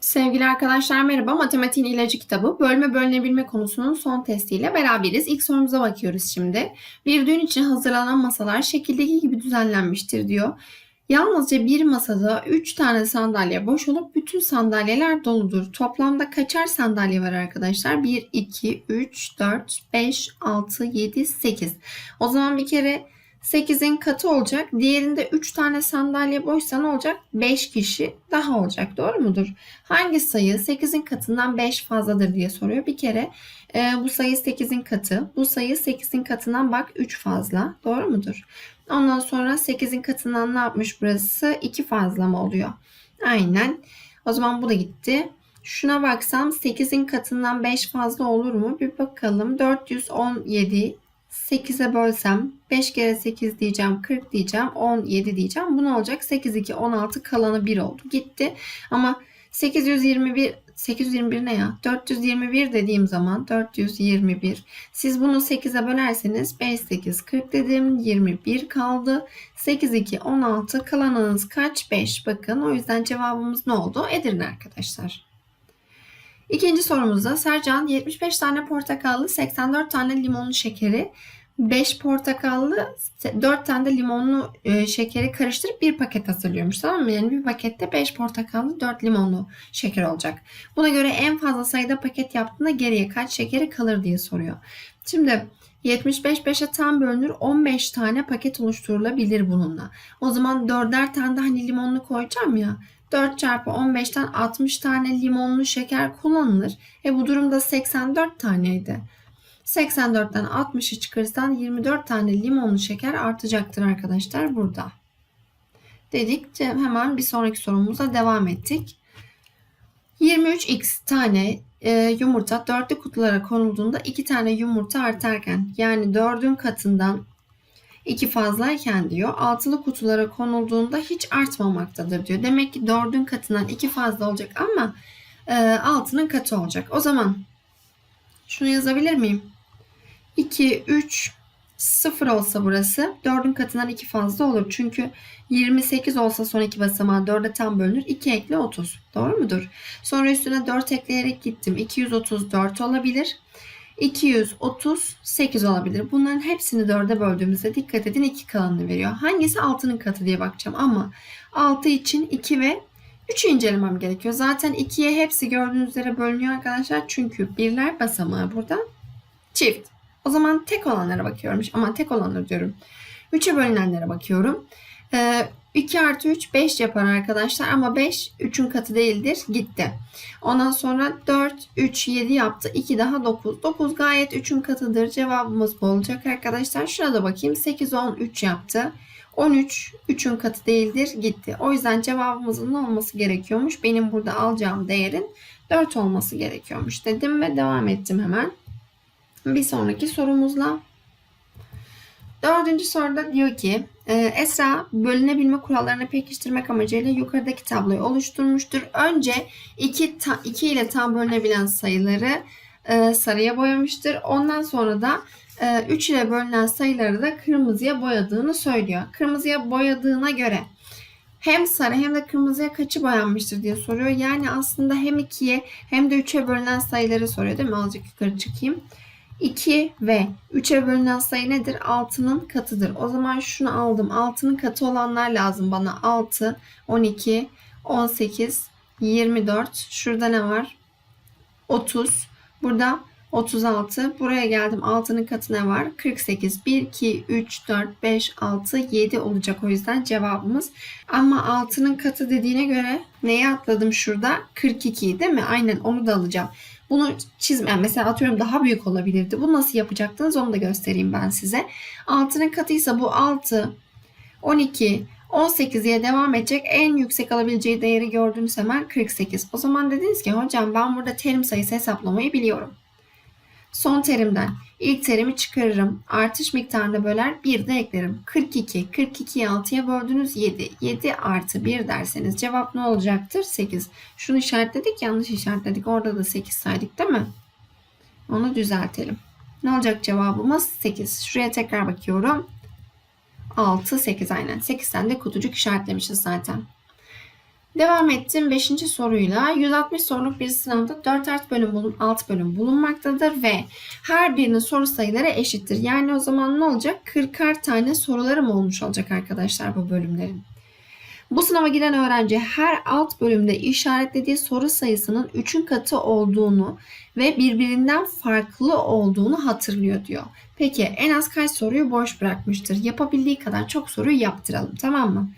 Sevgili arkadaşlar merhaba. Matematiğin ilacı kitabı bölme bölünebilme konusunun son testiyle beraberiz. İlk sorumuza bakıyoruz şimdi. Bir düğün için hazırlanan masalar şekildeki gibi düzenlenmiştir diyor. Yalnızca bir masada 3 tane sandalye boş olup bütün sandalyeler doludur. Toplamda kaçar sandalye var arkadaşlar? 1, 2, 3, 4, 5, 6, 7, 8. O zaman bir kere 8'in katı olacak. Diğerinde 3 tane sandalye boşsa ne olacak? 5 kişi daha olacak. Doğru mudur? Hangi sayı 8'in katından 5 fazladır diye soruyor. Bir kere e, bu sayı 8'in katı. Bu sayı 8'in katından bak 3 fazla. Doğru mudur? Ondan sonra 8'in katından ne yapmış burası? 2 fazla mı oluyor? Aynen. O zaman bu da gitti. Şuna baksam 8'in katından 5 fazla olur mu? Bir bakalım. 417 8'e bölsem 5 kere 8 diyeceğim 40 diyeceğim 17 diyeceğim. Bu ne olacak? 8 2 16 kalanı 1 oldu. Gitti. Ama 821 821 ne ya? 421 dediğim zaman 421. Siz bunu 8'e bölerseniz 5 8 40 dedim. 21 kaldı. 8 2 16 kalanınız kaç? 5. Bakın o yüzden cevabımız ne oldu? Edirne arkadaşlar. İkinci sorumuzda Sercan 75 tane portakallı, 84 tane limonlu şekeri, 5 portakallı, 4 tane de limonlu e, şekeri karıştırıp bir paket hazırlıyormuş tamam mı? Yani bir pakette 5 portakallı, 4 limonlu şeker olacak. Buna göre en fazla sayıda paket yaptığında geriye kaç şekeri kalır diye soruyor. Şimdi 75 5'e tam bölünür 15 tane paket oluşturulabilir bununla. O zaman 4'er tane de hani limonlu koyacağım ya. 4 çarpı 15'ten 60 tane limonlu şeker kullanılır. E bu durumda 84 taneydi. 84'ten 60'ı çıkarırsan 24 tane limonlu şeker artacaktır arkadaşlar burada. Dedik hemen bir sonraki sorumuza devam ettik. 23x tane e, yumurta dörtlü kutulara konulduğunda 2 tane yumurta artarken yani 4'ün katından 2 fazlayken diyor altılı kutulara konulduğunda hiç artmamaktadır diyor. Demek ki 4'ün katından 2 fazla olacak ama e, altının katı olacak. O zaman şunu yazabilir miyim? 2, 3, 0 olsa burası 4'ün katından 2 fazla olur. Çünkü 28 olsa son iki basamağı 4'e tam bölünür. 2 ekle 30. Doğru mudur? Sonra üstüne 4 ekleyerek gittim. 234 olabilir. 238 olabilir. Bunların hepsini 4'e böldüğümüzde dikkat edin 2 kalanını veriyor. Hangisi 6'nın katı diye bakacağım ama 6 için 2 ve 3'ü incelemem gerekiyor. Zaten 2'ye hepsi gördüğünüz üzere bölünüyor arkadaşlar. Çünkü birler basamağı burada çift. O zaman tek olanlara bakıyorum. Ama tek olanları diyorum. 3'e bölünenlere bakıyorum. Ee, 2 artı 3 5 yapar arkadaşlar ama 5 3'ün katı değildir. Gitti. Ondan sonra 4, 3, 7 yaptı. 2 daha 9. 9 gayet 3'ün katıdır. Cevabımız bu olacak arkadaşlar. Şuna da bakayım. 8, 10, 3 yaptı. 13 3'ün katı değildir. Gitti. O yüzden cevabımızın ne olması gerekiyormuş? Benim burada alacağım değerin 4 olması gerekiyormuş dedim ve devam ettim hemen. Bir sonraki sorumuzla. Dördüncü soruda diyor ki e, Esra bölünebilme kurallarını pekiştirmek amacıyla yukarıdaki tabloyu oluşturmuştur. Önce 2, ta, 2 ile tam bölünebilen sayıları e, sarıya boyamıştır. Ondan sonra da 3 e, ile bölünen sayıları da kırmızıya boyadığını söylüyor. Kırmızıya boyadığına göre hem sarı hem de kırmızıya kaçı boyanmıştır diye soruyor. Yani aslında hem 2'ye hem de 3'e bölünen sayıları soruyor değil mi? Azıcık yukarı çıkayım. 2 ve 3'e bölünen sayı nedir? 6'nın katıdır. O zaman şunu aldım. 6'nın katı olanlar lazım bana. 6, 12, 18, 24. Şurada ne var? 30. Burada 36. Buraya geldim. 6'nın katı ne var? 48. 1, 2, 3, 4, 5, 6, 7 olacak o yüzden cevabımız. Ama 6'nın katı dediğine göre neyi atladım şurada? 42 değil mi? Aynen onu da alacağım. Bunu çizme, yani mesela atıyorum daha büyük olabilirdi. Bunu nasıl yapacaktınız onu da göstereyim ben size. 6'nın katıysa bu 6, 12, 18'ye devam edecek. En yüksek alabileceği değeri gördüğünüz hemen 48. O zaman dediniz ki hocam ben burada terim sayısı hesaplamayı biliyorum. Son terimden ilk terimi çıkarırım. Artış miktarını böler 1 de eklerim. 42. 42'yi 6'ya böldünüz 7. 7 artı 1 derseniz cevap ne olacaktır? 8. Şunu işaretledik yanlış işaretledik. Orada da 8 saydık değil mi? Onu düzeltelim. Ne olacak cevabımız? 8. Şuraya tekrar bakıyorum. 6, 8 aynen. 8 tane de kutucuk işaretlemişiz zaten. Devam ettim 5. soruyla. 160 soruluk bir sınavda 4 art bölüm bulun, 6 bölüm bulunmaktadır ve her birinin soru sayıları eşittir. Yani o zaman ne olacak? 40'ar tane sorularım olmuş olacak arkadaşlar bu bölümlerin. Bu sınava giren öğrenci her alt bölümde işaretlediği soru sayısının 3'ün katı olduğunu ve birbirinden farklı olduğunu hatırlıyor diyor. Peki en az kaç soruyu boş bırakmıştır? Yapabildiği kadar çok soruyu yaptıralım tamam mı?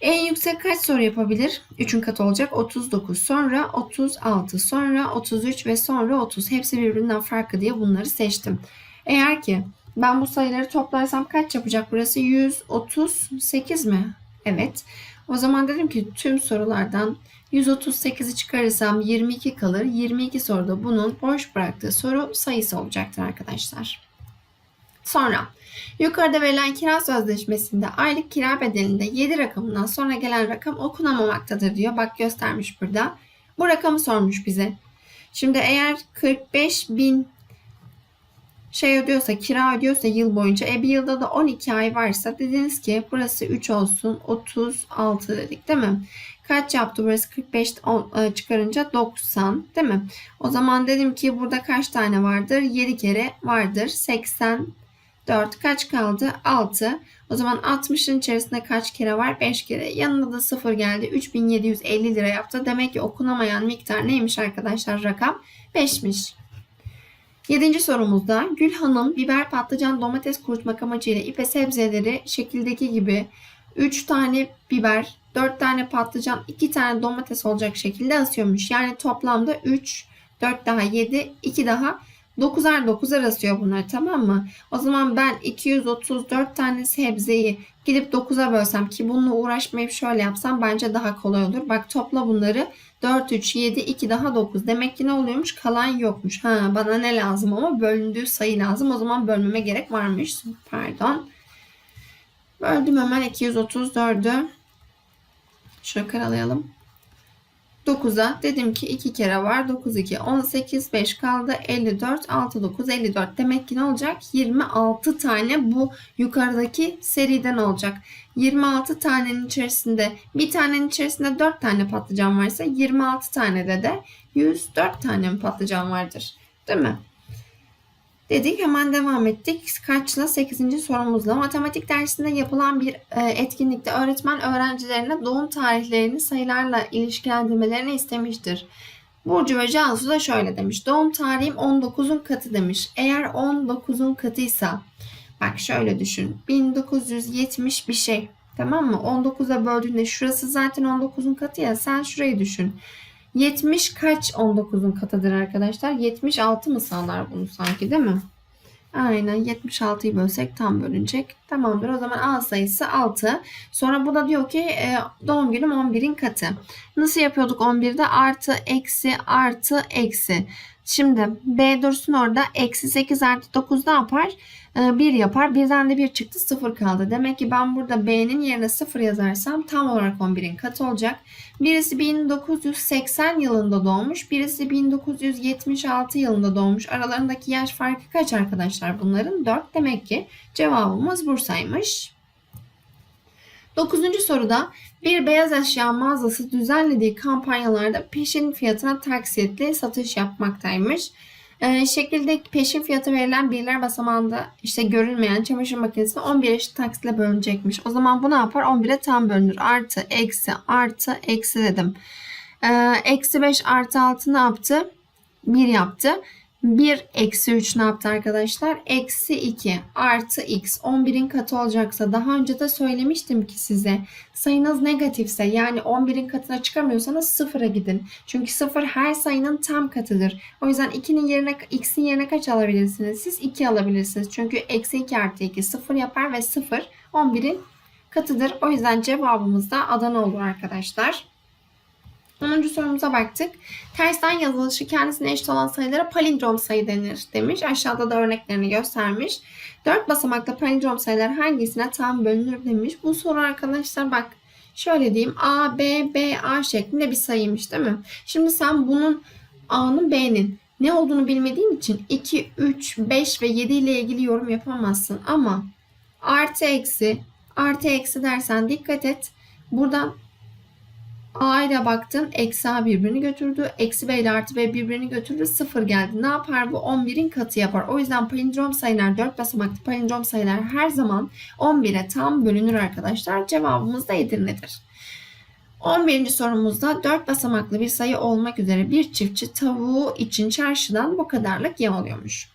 En yüksek kaç soru yapabilir? 3'ün katı olacak 39 sonra 36 sonra 33 ve sonra 30 hepsi birbirinden farklı diye bunları seçtim. Eğer ki ben bu sayıları toplarsam kaç yapacak burası? 138 mi? Evet. O zaman dedim ki tüm sorulardan 138'i çıkarırsam 22 kalır. 22 soruda bunun boş bıraktığı soru sayısı olacaktır arkadaşlar. Sonra yukarıda verilen kira sözleşmesinde aylık kira bedelinde 7 rakamından sonra gelen rakam okunamamaktadır diyor. Bak göstermiş burada. Bu rakamı sormuş bize. Şimdi eğer 45 bin şey ödüyorsa, kira ödüyorsa yıl boyunca, e bir yılda da 12 ay varsa dediniz ki burası 3 olsun, 36 dedik değil mi? Kaç yaptı burası? 45 on- çıkarınca 90 değil mi? O zaman dedim ki burada kaç tane vardır? 7 kere vardır. 84 kaç kaldı? 6. O zaman 60'ın içerisinde kaç kere var? 5 kere. Yanında da 0 geldi. 3750 lira yaptı. Demek ki okunamayan miktar neymiş arkadaşlar rakam? 5'miş. Yedinci sorumuzda Gül Hanım biber, patlıcan, domates kurutmak amacıyla ipe sebzeleri şekildeki gibi 3 tane biber, 4 tane patlıcan, 2 tane domates olacak şekilde asıyormuş. Yani toplamda 3, 4 daha 7, 2 daha 9'ar 9'ar asıyor bunlar tamam mı? O zaman ben 234 tane sebzeyi gidip 9'a bölsem ki bununla uğraşmayıp şöyle yapsam bence daha kolay olur. Bak topla bunları 4, 3, 7, 2 daha 9. Demek ki ne oluyormuş? Kalan yokmuş. Ha bana ne lazım ama bölündüğü sayı lazım. O zaman bölmeme gerek varmış. Pardon. Böldüm hemen 234'ü. Şöyle karalayalım. 9'a dedim ki 2 kere var. 9, 2, 18, 5 kaldı. 54, 6, 9, 54. Demek ki ne olacak? 26 tane bu yukarıdaki seriden olacak. 26 tanenin içerisinde bir tanenin içerisinde 4 tane patlıcan varsa 26 tanede de 104 tane patlıcan vardır. Değil mi? Dedik hemen devam ettik. Kaçla 8. sorumuzla matematik dersinde yapılan bir e, etkinlikte öğretmen öğrencilerine doğum tarihlerini sayılarla ilişkilendirmelerini istemiştir. Burcu ve Cansu da şöyle demiş. Doğum tarihim 19'un katı demiş. Eğer 19'un katıysa bak şöyle düşün. 1970 bir şey. Tamam mı? 19'a böldüğünde şurası zaten 19'un katı ya. Sen şurayı düşün. 70 kaç 19'un katıdır arkadaşlar? 76 mı sağlar bunu sanki değil mi? Aynen 76'yı bölsek tam bölünecek. Tamamdır o zaman A sayısı 6. Sonra bu da diyor ki e, doğum günüm 11'in katı. Nasıl yapıyorduk 11'de? Artı, eksi, artı, eksi. Şimdi B dursun orada. Eksi 8 artı 9 ne yapar? 1 yapar. Birden de 1 çıktı 0 kaldı. Demek ki ben burada B'nin yerine 0 yazarsam tam olarak 11'in katı olacak. Birisi 1980 yılında doğmuş. Birisi 1976 yılında doğmuş. Aralarındaki yaş farkı kaç arkadaşlar bunların? 4. Demek ki cevabımız Bursa'ymış. Dokuzuncu soruda bir beyaz eşya mağazası düzenlediği kampanyalarda peşin fiyatına taksitli satış yapmaktaymış. Ee, şekilde peşin fiyatı verilen birler basamağında işte görülmeyen çamaşır makinesi 11 eşit taksitle bölünecekmiş. O zaman bu ne yapar? 11'e tam bölünür. Artı, eksi, artı, eksi dedim. Ee, eksi 5 artı 6 ne yaptı? 1 yaptı. 1 eksi 3 ne yaptı arkadaşlar? Eksi 2 artı x 11'in katı olacaksa daha önce de söylemiştim ki size sayınız negatifse yani 11'in katına çıkamıyorsanız sıfıra gidin. Çünkü sıfır her sayının tam katıdır. O yüzden 2'nin yerine x'in yerine kaç alabilirsiniz? Siz 2 alabilirsiniz. Çünkü eksi 2 artı 2 sıfır yapar ve sıfır 11'in katıdır. O yüzden cevabımız da Adana olur arkadaşlar. 10. sorumuza baktık. Tersten yazılışı kendisine eşit olan sayılara palindrom sayı denir demiş. Aşağıda da örneklerini göstermiş. 4 basamaklı palindrom sayılar hangisine tam bölünür demiş. Bu soru arkadaşlar bak şöyle diyeyim A, B, B, A şeklinde bir sayıymış değil mi? Şimdi sen bunun A'nın B'nin ne olduğunu bilmediğin için 2, 3, 5 ve 7 ile ilgili yorum yapamazsın. Ama artı eksi, artı eksi dersen dikkat et. Buradan A ile baktın eksi A birbirini götürdü. Eksi B ile artı B birbirini götürdü. Sıfır geldi. Ne yapar bu? 11'in katı yapar. O yüzden palindrom sayılar 4 basamaklı palindrom sayılar her zaman 11'e tam bölünür arkadaşlar. Cevabımız da Edirne'dir. 11. sorumuzda 4 basamaklı bir sayı olmak üzere bir çiftçi tavuğu için çarşıdan bu kadarlık yem alıyormuş.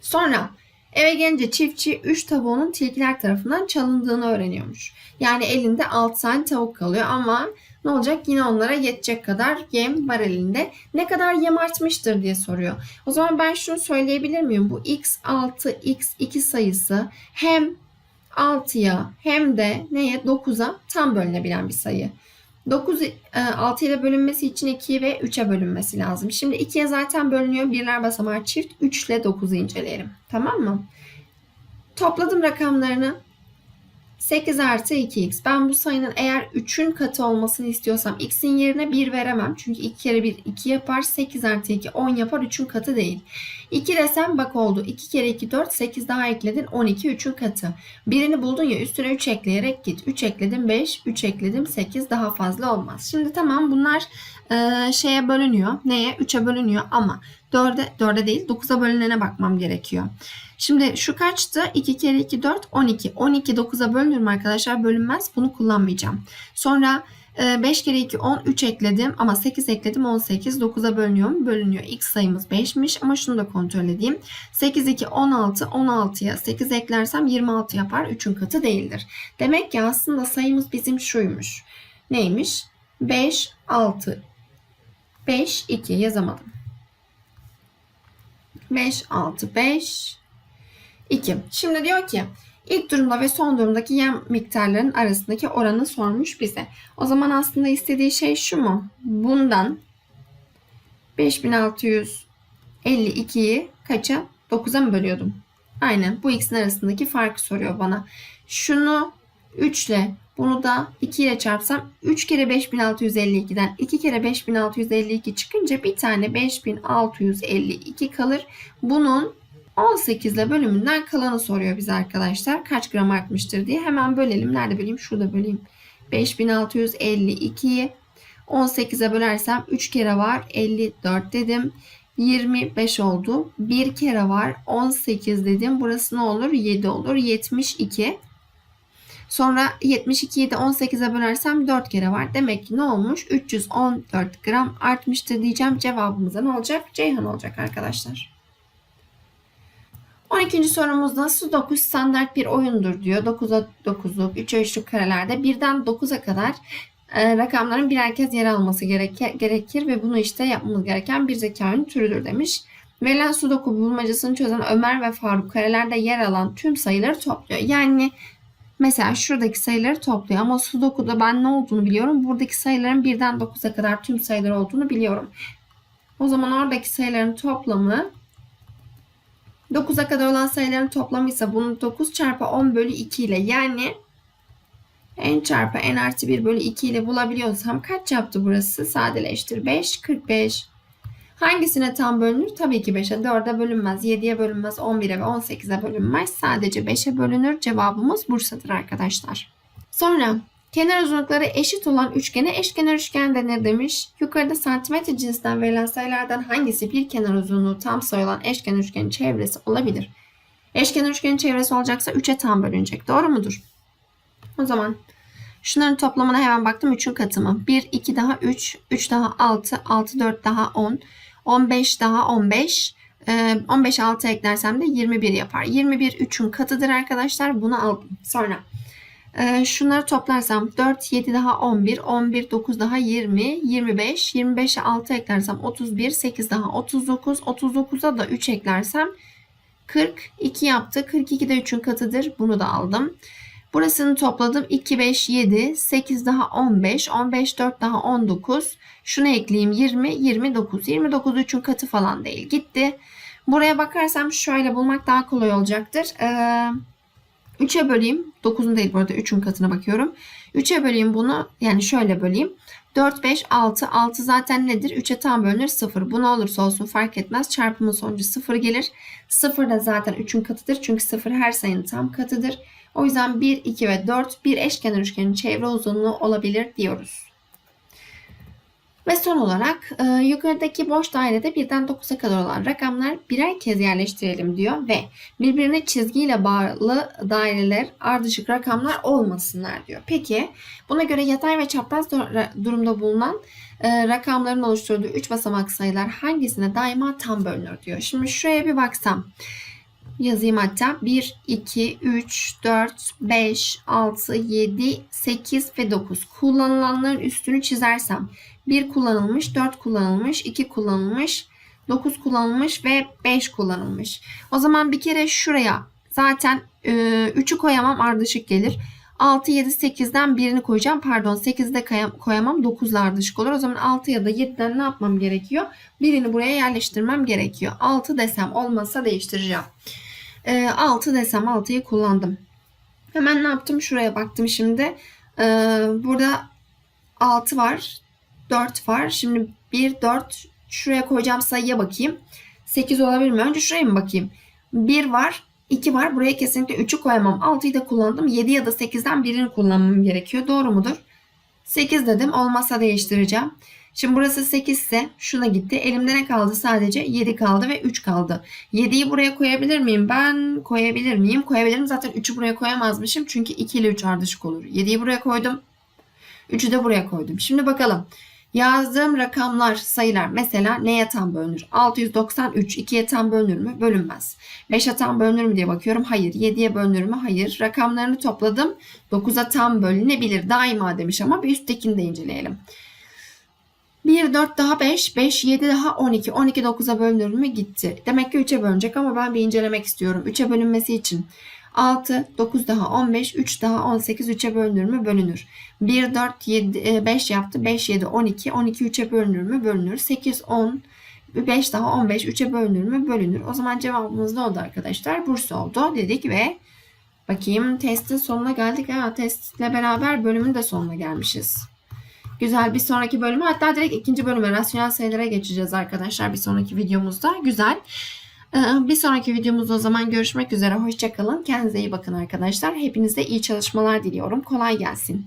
Sonra eve gelince çiftçi 3 tavuğunun tilkiler tarafından çalındığını öğreniyormuş. Yani elinde 6 tane tavuk kalıyor ama ne olacak? Yine onlara yetecek kadar yem var elinde. Ne kadar yem artmıştır diye soruyor. O zaman ben şunu söyleyebilir miyim? Bu x6, x2 sayısı hem 6'ya hem de neye 9'a tam bölünebilen bir sayı. 9 6 ile bölünmesi için 2 ve 3'e bölünmesi lazım. Şimdi 2'ye zaten bölünüyor. Birler basamağı çift. 3 ile 9'u inceleyelim. Tamam mı? Topladım rakamlarını. 8 artı 2x. Ben bu sayının eğer 3'ün katı olmasını istiyorsam x'in yerine 1 veremem. Çünkü 2 kere 1 2 yapar. 8 artı 2 10 yapar. 3'ün katı değil. 2 desem bak oldu. 2 kere 2 4 8 daha ekledin 12 3'ün katı. Birini buldun ya üstüne 3 ekleyerek git. 3 ekledim 5 3 ekledim 8 daha fazla olmaz. Şimdi tamam bunlar e, şeye bölünüyor. Neye? 3'e bölünüyor ama 4'e 4'e değil 9'a bölünene bakmam gerekiyor. Şimdi şu kaçtı? 2 kere 2 4 12. 12 9'a bölünür arkadaşlar? Bölünmez. Bunu kullanmayacağım. Sonra 5 kere 2 10 3 ekledim ama 8 ekledim 18 9'a bölünüyor mu? Bölünüyor. X sayımız 5'miş ama şunu da kontrol edeyim. 8 2 16 16'ya 8 eklersem 26 yapar. 3'ün katı değildir. Demek ki aslında sayımız bizim şuymuş. Neymiş? 5 6 5 2 yazamadım. 5 6 5 2. Şimdi diyor ki ilk durumda ve son durumdaki yem miktarlarının arasındaki oranı sormuş bize. O zaman aslında istediği şey şu mu? Bundan 5652'yi kaça? 9'a mı bölüyordum? Aynen bu ikisinin arasındaki farkı soruyor bana. Şunu 3 ile bunu da 2 ile çarpsam 3 kere 5652'den 2 kere 5652 çıkınca bir tane 5652 kalır. Bunun 18 ile bölümünden kalanı soruyor bize arkadaşlar. Kaç gram artmıştır diye. Hemen bölelim. Nerede böleyim? Şurada böleyim. 5652'yi 18'e bölersem 3 kere var. 54 dedim. 25 oldu. 1 kere var. 18 dedim. Burası ne olur? 7 olur. 72. Sonra 72'yi de 18'e bölersem 4 kere var. Demek ki ne olmuş? 314 gram artmıştır diyeceğim. Cevabımıza ne olacak? Ceyhan olacak arkadaşlar. 12. sorumuzda Sudoku standart bir oyundur diyor. 9'a 9'luk, 3'e 3'lük karelerde 1'den 9'a kadar e, rakamların birer kez yer alması gerekir, gerekir ve bunu işte yapmamız gereken bir zekanın türüdür demiş. Verilen Sudoku bulmacasını çözen Ömer ve Faruk karelerde yer alan tüm sayıları topluyor. Yani mesela şuradaki sayıları topluyor ama Sudoku'da ben ne olduğunu biliyorum. Buradaki sayıların 1'den 9'a kadar tüm sayılar olduğunu biliyorum. O zaman oradaki sayıların toplamı 9'a kadar olan sayıların toplamı ise bunu 9 çarpı 10 bölü 2 ile yani n çarpı n artı 1 bölü 2 ile bulabiliyorsam kaç yaptı burası? Sadeleştir. 5, 45. Hangisine tam bölünür? Tabii ki 5'e, 4'e bölünmez, 7'ye bölünmez, 11'e ve 18'e bölünmez. Sadece 5'e bölünür. Cevabımız Bursa'dır arkadaşlar. Sonra kenar uzunlukları eşit olan üçgene eşkenar üçgen denir demiş. Yukarıda santimetre cinsinden verilen sayılardan hangisi bir kenar uzunluğu tam sayı olan eşkenar üçgenin çevresi olabilir? Eşkenar üçgenin çevresi olacaksa 3'e tam bölünecek. Doğru mudur? O zaman şunların toplamına hemen baktım. 3'ün katı mı? 1, 2 daha 3, 3 daha 6, 6, 4 daha 10, 15 daha 15, 15 6 eklersem de 21 yapar. 21 3'ün katıdır arkadaşlar. Bunu aldım. Sonra ee, şunları toplarsam 4, 7 daha 11, 11, 9 daha 20, 25, 25'e 6 eklersem 31, 8 daha 39, 39'a da 3 eklersem 42 yaptı. 42 de 3'ün katıdır. Bunu da aldım. Burasını topladım. 2, 5, 7, 8 daha 15, 15, 4 daha 19. Şunu ekleyeyim 20, 29. 29 3'ün katı falan değil. Gitti. Buraya bakarsam şöyle bulmak daha kolay olacaktır. Ee, 3'e böleyim. 9'un değil bu arada 3'ün katına bakıyorum. 3'e böleyim bunu. Yani şöyle böleyim. 4, 5, 6. 6 zaten nedir? 3'e tam bölünür 0. Bu ne olursa olsun fark etmez. Çarpımın sonucu 0 gelir. 0 da zaten 3'ün katıdır. Çünkü 0 her sayının tam katıdır. O yüzden 1, 2 ve 4 bir eşkenar üçgenin çevre uzunluğu olabilir diyoruz. Ve son olarak e, yukarıdaki boş dairede birden 9'a kadar olan rakamlar birer kez yerleştirelim diyor ve birbirine çizgiyle bağlı daireler ardışık rakamlar olmasınlar diyor. Peki buna göre yatay ve çapraz dur- durumda bulunan e, rakamların oluşturduğu 3 basamak sayılar hangisine daima tam bölünür diyor. Şimdi şuraya bir baksam yazayım hatta 1, 2, 3, 4, 5, 6, 7, 8 ve 9 kullanılanların üstünü çizersem 1 kullanılmış, 4 kullanılmış, 2 kullanılmış, 9 kullanılmış ve 5 kullanılmış. O zaman bir kere şuraya zaten e, 3'ü koyamam ardışık gelir. 6, 7, 8'den birini koyacağım. Pardon 8'de kayam- koyamam. 9'la ardışık olur. O zaman 6 ya da 7'den ne yapmam gerekiyor? Birini buraya yerleştirmem gerekiyor. 6 desem olmazsa değiştireceğim. E, 6 desem 6'yı kullandım. Hemen ne yaptım? Şuraya baktım şimdi. E, burada 6 var. 4 var. Şimdi 1, 4 şuraya koyacağım sayıya bakayım. 8 olabilir mi? Önce şuraya mı bakayım? 1 var. 2 var. Buraya kesinlikle 3'ü koyamam. 6'yı da kullandım. 7 ya da 8'den birini kullanmam gerekiyor. Doğru mudur? 8 dedim. Olmazsa değiştireceğim. Şimdi burası 8 ise şuna gitti. Elimde ne kaldı? Sadece 7 kaldı ve 3 kaldı. 7'yi buraya koyabilir miyim? Ben koyabilir miyim? Koyabilirim. Zaten 3'ü buraya koyamazmışım. Çünkü 2 ile 3 ardışık olur. 7'yi buraya koydum. 3'ü de buraya koydum. Şimdi bakalım. Yazdığım rakamlar, sayılar mesela neye tam bölünür? 693 2'ye tam bölünür mü? Bölünmez. 5'e tam bölünür mü diye bakıyorum. Hayır. 7'ye bölünür mü? Hayır. Rakamlarını topladım. 9'a tam bölünebilir. Daima demiş ama bir üsttekini de inceleyelim. 1, 4 daha 5, 5, 7 daha 12. 12 9'a bölünür mü? Gitti. Demek ki 3'e bölünecek ama ben bir incelemek istiyorum. 3'e bölünmesi için 6, 9 daha 15, 3 daha 18, 3'e bölünür mü? Bölünür. 1, 4, 7, 5 yaptı. 5, 7, 12. 12 3'e bölünür mü? Bölünür. 8, 10, 5 daha 15, 3'e bölünür mü? Bölünür. O zaman cevabımız ne oldu arkadaşlar? Bursa oldu dedik ve bakayım testin sonuna geldik. Ha, testle beraber bölümün de sonuna gelmişiz. Güzel bir sonraki bölüme hatta direkt ikinci bölüme rasyonel sayılara geçeceğiz arkadaşlar bir sonraki videomuzda. Güzel. Ee, Bir sonraki videomuzda o zaman görüşmek üzere. Hoşçakalın. Kendinize iyi bakın arkadaşlar. Hepinize iyi çalışmalar diliyorum. Kolay gelsin.